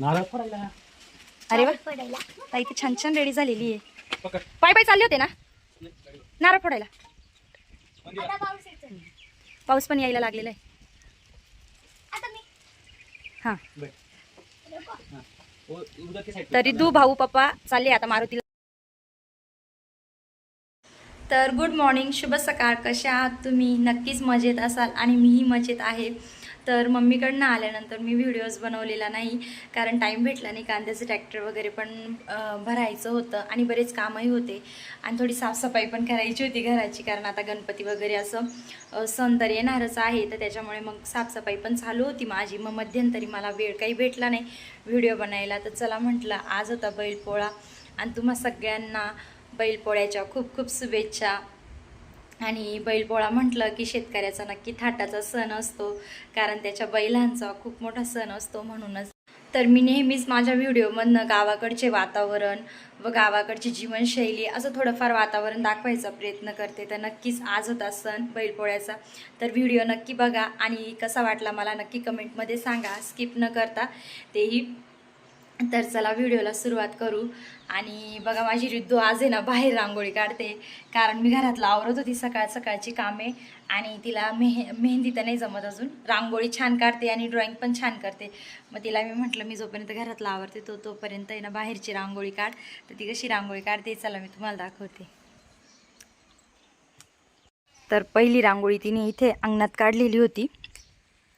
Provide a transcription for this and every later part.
नारळ फोडायला. अरे वा. ताई ती छान छान रेडी झालेली आहे. पकड. पाय पाय चालले होते ना? नारळ फोडायला. आता पाऊस येतो पाऊस पण यायला लागलेला आहे. आता मी. हां. बैठ. हा. side. तरी तू भाऊ पप्पा चालले आता मारुतीला. तर गुड मॉर्निंग शुभ सकाळ. कशा आहात तुम्ही? नक्कीच मजेत असाल आणि मीही मजेत आहे. तर मम्मीकडनं आल्यानंतर मी व्हिडिओज बनवलेला नाही कारण टाईम भेटला नाही. कांद्याचं ट्रॅक्टर वगैरे पण भरायचं होतं आणि बरेच कामही होते. आणि थोडी साफसफाई पण करायची होती घराची कारण आता गणपती वगैरे असं सण तर येणारच आहे. तर त्याच्यामुळे मग साफसफाई पण चालू होती माझी. मग मध्यंतरी मला वेळ काही भेटला नाही व्हिडिओ बनायला. तर चला म्हटलं आज होता बैलपोळा. आणि तुम्हा सगळ्यांना बैलपोळ्याच्या खूप खूप शुभेच्छा. आणि बैलपोळा म्हटलं की शेतकऱ्याचा नक्की थाटाचा सण असतो कारण त्याच्या बैलांचा खूप मोठा सण असतो म्हणूनच. तर मी नेहमीच माझ्या व्हिडिओमधनं गावाकडचे वातावरण व गावाकडची जीवनशैली असं थोडंफार वातावरण दाखवायचा प्रयत्न करते. तर नक्कीच आज होता सण बैलपोळ्याचा. तर व्हिडिओ नक्की बघा आणि कसा वाटला मला नक्की कमेंटमध्ये सांगा. स्किप न करता तेही तर चला व्हिडिओला सुरुवात करू. आणि बघा माझी रिद्धू आज आहे ना बाहेर रांगोळी काढते. कारण मी घरातला आवरत होती सकाळ सकाळची कामे. आणि तिला मेह मेहंदी तर नाही जमत अजून. रांगोळी छान काढते आणि ड्रॉइंग पण छान करते. मग तिला मी म्हटलं मी जोपर्यंत घरातला आवरते तो तोपर्यंत आहे ना बाहेरची रांगोळी काढ. तर ती कशी रांगोळी काढते चला मी तुम्हाला दाखवते. तर पहिली रांगोळी तिने इथे अंगणात काढलेली होती.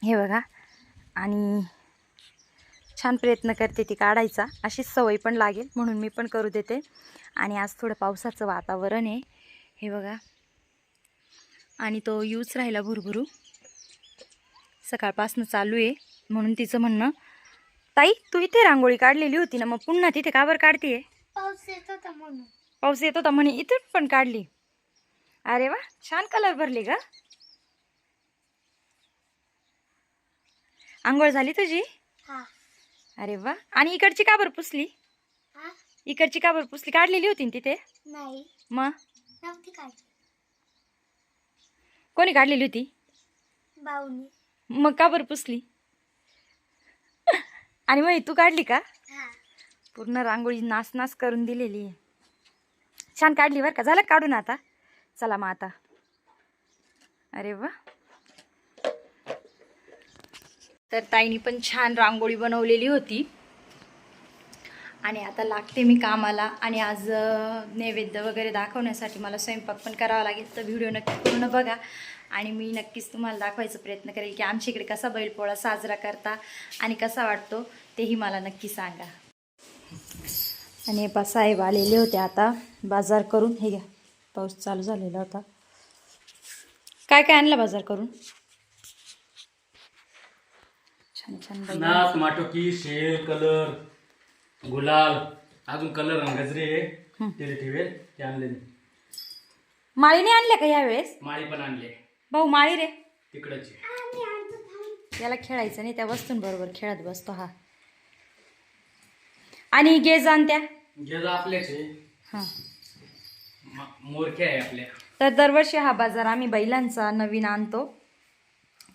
हे बघा. आणि छान प्रयत्न करते ती काढायचा. अशीच सवय पण लागेल म्हणून मी पण करू देते. आणि आज थोडं पावसाचं वातावरण आहे. हे बघा. आणि तो यूज राहिला भुरभुरू. सकाळपासून चालू आहे म्हणून तिचं म्हणणं ताई तू इथे रांगोळी काढलेली होती ना मग पुन्हा तिथे का बरं काढते पाऊस येत होता म्हणून. पाऊस येत होता म्हणे इथून पण काढली. अरे वा छान कलर भरली का आंघोळ झाली तुझी? हा. अरे वा. आणि इकडची का बरं पुसली? हा? इकडची का बरं पुसली? काढलेली होती ना तिथे नाही. मग? नव्हती कोणी काढलेली होती? बाऊनी मग का बरं पुसली? आणि मग तू काढली का? हा. पूर्ण रांगोळी नास नास करून दिलेली आहे. छान काढली बरं का. झालं का काढून आता? चला मग आता. अरे वा. तर ताईनी पण छान रांगोळी बनवलेली होती. आणि आता लागते मी कामाला. आणि आज नैवेद्य वगैरे दाखवण्यासाठी मला स्वयंपाक पण करावा लागेल. तर व्हिडिओ नक्की पूर्ण बघा. आणि मी नक्कीच तुम्हाला दाखवायचा प्रयत्न करेल की आमच्या इकडे कसा बैलपोळा साजरा करता आणि कसा वाटतो तेही मला नक्की सांगा. आणि बा साहेब आलेले होते आता बाजार करून. हे घ्या. पाऊस चालू झालेला होता. काय काय आणलं बाजार करून? छान छान माटोकी शेर कलर गुलाल अजून कलर गजरे ठेवेल ते आणले. माळीने आणल्या का यावेळेस माळी पण आणले. भाऊ माळी रे. तिकडचे. याला खेळायचं नाही त्या वस्तूंबरोबर खेळत बसतो हा. आणि गेज आणत्या आपल्याच आहे हां. म- मोरखे आहे आपल्या. तर दरवर्षी हा बाजार आम्ही बैलांचा नवीन आणतो.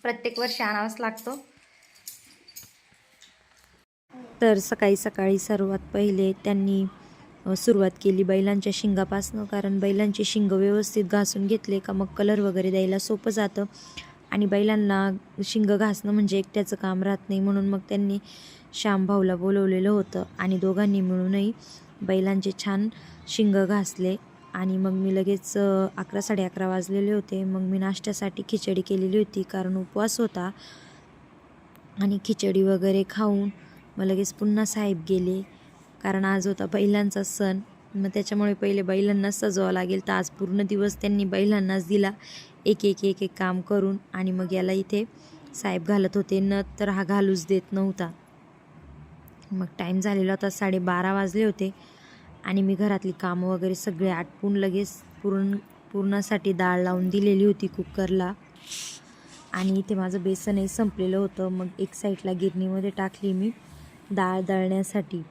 प्रत्येक वर्षी आणावाच लागतो. तर सकाळी सकाळी सर्वात पहिले त्यांनी सुरुवात केली बैलांच्या शिंगापासनं. कारण बैलांचे शिंग व्यवस्थित घासून घेतले का मग कलर वगैरे द्यायला सोपं जातं. आणि बैलांना शिंग घासणं म्हणजे एकट्याचं काम राहत नाही. म्हणून मग त्यांनी श्यामभाऊला बोलवलेलं होतं आणि दोघांनी मिळूनही बैलांचे छान शिंग घासले. आणि मग मी लगेच अकरा साडे अकरा वाजलेले होते. मग मी नाश्त्यासाठी खिचडी केलेली होती. कारण उपवास होता. आणि खिचडी वगैरे खाऊन मग लगेच पुन्हा साहेब गेले. कारण आज होता बैलांचा सण. मग त्याच्यामुळे पहिले बैलांनाच सजवावं लागेल. तर आज पूर्ण दिवस त्यांनी बैलांनाच दिला. एक एक एक एक काम करून. आणि मग याला इथे साहेब घालत होते. न तर हा घालूच देत नव्हता. मग टाईम झालेला होता साडेबारा वाजले होते. आणि मी घरातली कामं वगैरे सगळे आटपून लगेच पूर्ण पूर्णासाठी डाळ लावून दिलेली होती कुकरला. आणि इथे माझं बेसनही संपलेलं होतं. मग एक साईडला गिरणीमध्ये टाकली मी. डाळ दळण्यासाठी.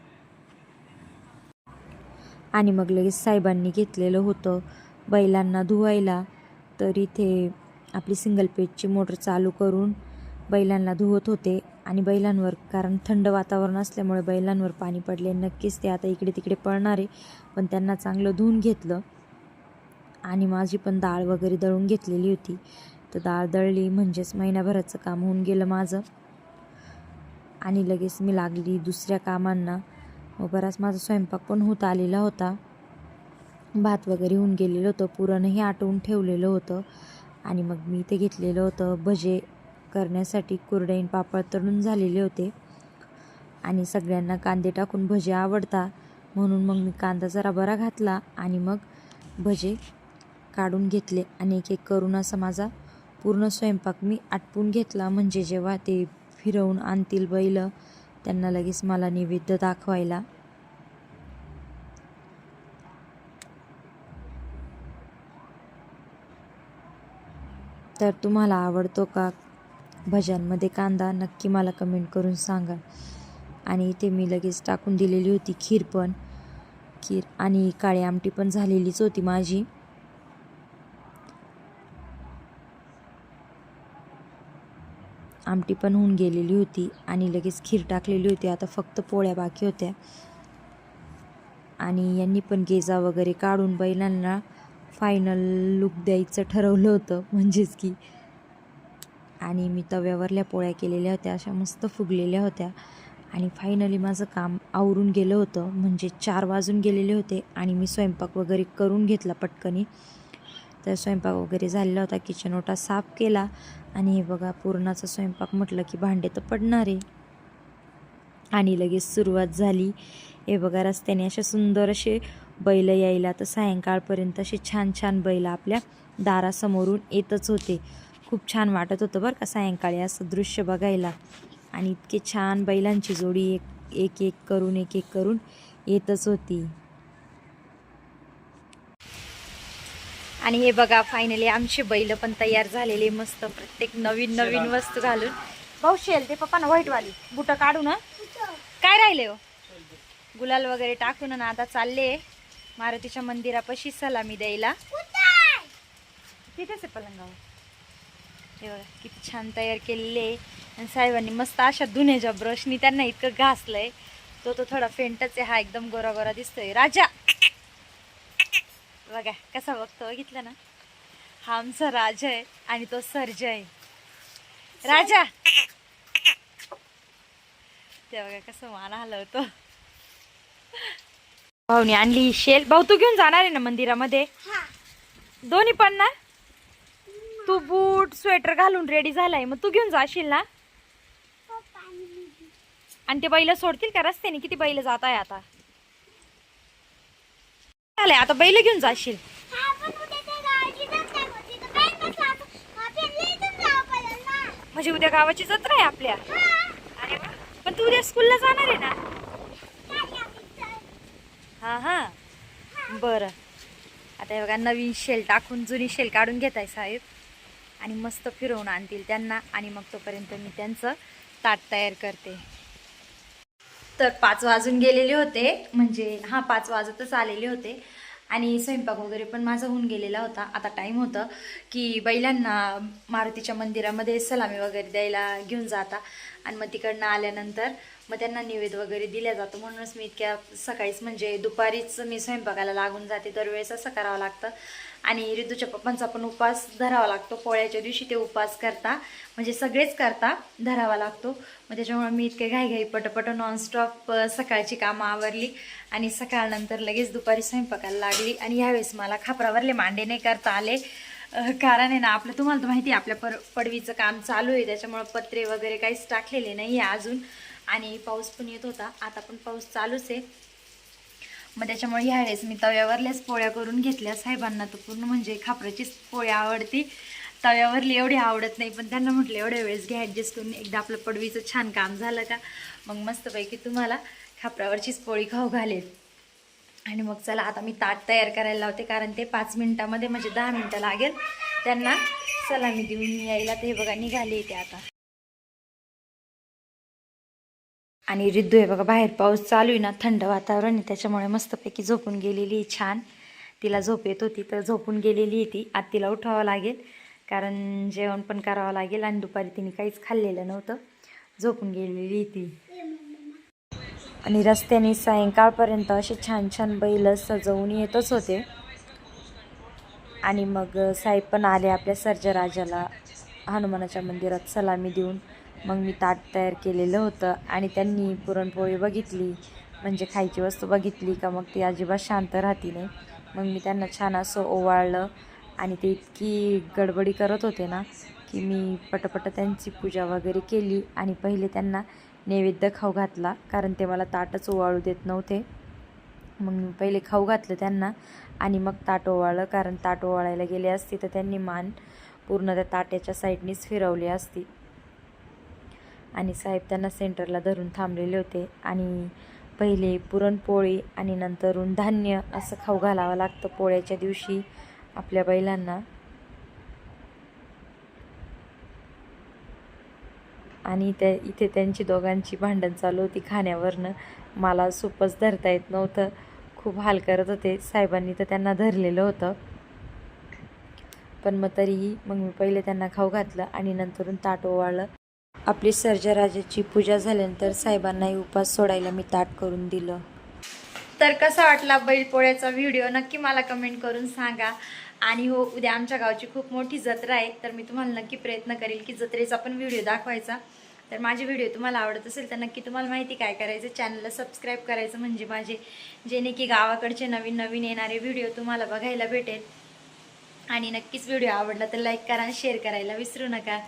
आणि मग लगेच साहेबांनी घेतलेलं होतं. बैलांना धुवायला. तर इथे आपली सिंगल पेजची मोटर चालू करून बैलांना धुवत होते. आणि बैलांवर कारण थंड वातावरण असल्यामुळे बैलांवर पाणी पडले. नक्कीच ते आता इकडे तिकडे पळणार. आहे पण त्यांना चांगलं धुवून घेतलं. आणि माझी पण डाळ वगैरे दळून घेतलेली होती. तर डाळ दळली. म्हणजेच महिन्याभराचं काम होऊन गेलं माझं. आणि लगेच मी लागली दुसऱ्या कामांना. व बराच माझा स्वयंपाक पण होत आलेला होता. भात वगैरे होऊन गेलेलं होतं. पुरणही आटवून ठेवलेलं होतं. आणि मग मी ते घेतलेलं होतं भजे करण्यासाठी. कुरडईन पापड तळून झालेले होते. आणि सगळ्यांना कांदे टाकून भजे आवडता. म्हणून मग मी कांदा जरा बरा घातला आणि मग भजे काढून घेतले. आणि एक एक करून असा माझा पूर्ण स्वयंपाक मी आटपून घेतला. म्हणजे जेव्हा ते फिरवून आणतील बैल. त्यांना लगेच मला नैवेद्य दाखवायला. तर तुम्हाला आवडतो का? भज्यांमध्ये कांदा नक्की मला कमेंट करून सांगा. आणि इथे मी लगेच टाकून दिलेली होती खीर पण. खीर आणि काळी आमटी पण झालेलीच होती माझी. आमटी पण होऊन गेलेली होती आणि लगेच खीर टाकलेली होती. आता फक्त पोळ्या बाकी होत्या. आणि यांनी पण गेजा वगैरे काढून बैलांना फायनल लुक द्यायचं ठरवलं होतं म्हणजेच की. आणि मी तव्यावरल्या पोळ्या केलेल्या होत्या अशा मस्त फुगलेल्या होत्या. आणि फायनली माझं काम आवरून गेलं होतं म्हणजे चार वाजून गेलेले होते आणि मी स्वयंपाक वगैरे करून घेतला पटकनी. तर स्वयंपाक वगैरे झालेला होता. किचन ओटा साफ केला. आणि हे बघा पूर्णाचा स्वयंपाक म्हटलं की भांडे तर पडणार आहे. आणि लगेच सुरुवात झाली. हे बघा रस्त्याने असे सुंदर असे बैल यायला तर सायंकाळपर्यंत असे छान छान बैल आपल्या दारासमोरून येतच होते. खूप छान वाटत होतं बरं का सायंकाळी असं दृश्य बघायला. आणि इतके छान बैलांची जोडी एक एक एक करून एक एक करून येतच होती. आणि हे बघा फायनली आमचे बैल पण तयार झालेले मस्त. प्रत्येक नवीन नवीन वस्तू घालून. भाऊ शेल ते पप्पा ना व्हाईटवाली. बुटं काढू ना काय राहिले हो? गुलाल वगैरे टाकून ना आता चालले. मारुतीच्या मंदिरापाशी सलामी द्यायला. तिथेच आहे पलंगावर. हे बघा किती छान तयार केलेले. आणि साहेबांनी मस्त अशा धुण्याच्या ब्रशनी त्यांना इतकं घासलंय. तो तो थोडा फेंटच आहे. हा एकदम गोरा गोरा दिसतोय. राजा! बघा कसा बघतो बघितलं ना? हा आमचा राजा आहे आणि तो सर्ज आहे. राजा! ते बघा कसं मान हलवतो. भाऊनी आणली शेल. भाऊ तू घेऊन जाणार आहे ना मंदिरामध्ये? दोन्ही पण ना? तू बूट स्वेटर घालून रेडी झालाय. मग तू घेऊन जाशील ना? आणि ते बैल सोडतील का रस्त्याने? किती बैल जात आहे आता? झालंय आता बैल घेऊन जाशील. म्हणजे उद्या गावाची जत्रा आहे आपल्या. अरे. पण तू उद्या स्कूलला जाणार आहे ना? हा हा. बरं. आता हे बघा नवीन शेल टाकून जुनी शेल काढून घेत आहे साहेब. आणि मस्त फिरवून आणतील त्यांना. आणि मग तोपर्यंत मी त्यांचं ताट तयार करते. तर पाच वाजून गेलेले होते. म्हणजे हां पाच वाजतच आलेले होते. आणि स्वयंपाक वगैरे पण माझा होऊन गेलेला होता. आता टाईम होतं की बैलांना मारुतीच्या मंदिरामध्ये सलामी वगैरे द्यायला घेऊन जाता. आणि मग तिकडनं आल्यानंतर मग त्यांना निवेद वगैरे दिल्या जातो. म्हणूनच मी इतक्या सकाळीच म्हणजे दुपारीच मी स्वयंपाकाला लागून जाते. दरवेळेस असं करावं लागतं. आणि ऋतूच्या पप्पांचा पण उपवास धरावा लागतो. पोळ्याच्या दिवशी ते उपवास करता. म्हणजे सगळेच करता धरावा लागतो. मग त्याच्यामुळे मी इतके घाईघाई पटपट नॉनस्टॉप सकाळची कामं आवरली. आणि सकाळनंतर लगेच दुपारी स्वयंपाकाला लागली. आणि यावेळेस मला खापरावरले मांडे नाही करता आले. कारण आहे ना आपलं तुम्हाला तर माहिती आहे आपल्या पर पडवीचं काम चालू आहे. त्याच्यामुळं पत्रे वगैरे काहीच टाकलेले नाही आहे अजून. आणि पाऊस पण येत होता. आता पण पाऊस चालूच आहे. मग त्याच्यामुळे ह्यावेळेस मी तव्यावरल्याच पोळ्या करून घेतल्या. साहेबांना तर पूर्ण म्हणजे खापराचीच पोळी आवडती. तव्यावरली एवढी आवडत नाही पण त्यांना म्हटलं एवढ्या वेळेस घ्या ॲडजस्ट करून एकदा आपलं पडवीचं छान काम झालं का? मग मस्तपैकी तुम्हाला खापरावरचीच पोळी खाऊ घालेल. आणि मग चला आता मी ताट तयार करायला लावते कारण ते पाच मिनिटामध्ये म्हणजे दहा मिनटं लागेल. त्यांना सलामी देऊन यायला ते बघा निघाले ते आता. आणि रिद्धू आहे बघा बाहेर पाऊस चालू आहे ना थंड वातावरण आहे त्याच्यामुळे मस्तपैकी झोपून गेलेली आहे छान. तिला झोप येत होती तर झोपून गेलेली आहे ती. आत तिला उठवावं लागेल कारण जेवण पण करावं लागेल आणि दुपारी तिने काहीच खाल्लेलं नव्हतं. झोपून गेलेली ती. आणि रस्त्याने सायंकाळपर्यंत असे छान छान बैल सजवून येतच होते. आणि मग साहेब पण आले आपल्या सर्जराजाला हनुमानाच्या मंदिरात सलामी देऊन. मग मी ताट तयार केलेलं होतं आणि त्यांनी पुरणपोळी बघितली म्हणजे खायची वस्तू बघितली का मग ती अजिबात शांत राहती नाही. मग मी त्यांना छान असं ओवाळलं आणि ते इतकी गडबडी करत होते ना की मी पटपट त्यांची पूजा वगैरे केली आणि पहिले त्यांना नैवेद्य खाऊ घातला कारण ते मला ताटच ओवाळू देत नव्हते. मग मी पहिले खाऊ घातलं त्यांना आणि मग ताट ओवाळलं कारण ताट ओवाळायला गेले असते तर त्यांनी मान पूर्ण त्या ताट्याच्या साईडनीच फिरवली असती. आणि साहेब त्यांना सेंटरला धरून थांबलेले होते. आणि पहिले पुरणपोळी आणि नंतरून धान्य असं खाऊ घालावं लागतं पोळ्याच्या दिवशी आपल्या बैलांना. आणि त्या इथे त्यांची दोघांची भांडण चालू होती खाण्यावरनं. मला सूपच धरता येत नव्हतं. खूप हाल करत होते. साहेबांनी तर त्यांना धरलेलं होतं. पण मग तरीही मग मी पहिले त्यांना खाऊ घातलं आणि नंतरून ताट ओवाळलं. आपली सर्जराजाची पूजा झाल्यानंतर साहेबांनाही उपास सोडायला मी ताट करून दिलं. तर कसा वाटला बैलपोळ्याचा व्हिडिओ? नक्की मला कमेंट करून सांगा. आणि हो उद्या आमच्या गावची खूप मोठी जत्रा आहे तर मी तुम्हाला नक्की प्रयत्न करेल की जत्रेचा पण व्हिडिओ दाखवायचा. तर माझे व्हिडिओ तुम्हाला आवडत असेल तर नक्की तुम्हाला माहिती काय करायचं? चॅनलला सबस्क्राईब करायचं म्हणजे माझे जेणे की गावाकडचे नवीन नवीन येणारे व्हिडिओ तुम्हाला बघायला भेटेल. आणि नक्कीच व्हिडिओ आवडला तर लाईक करा आणि शेअर करायला विसरू नका.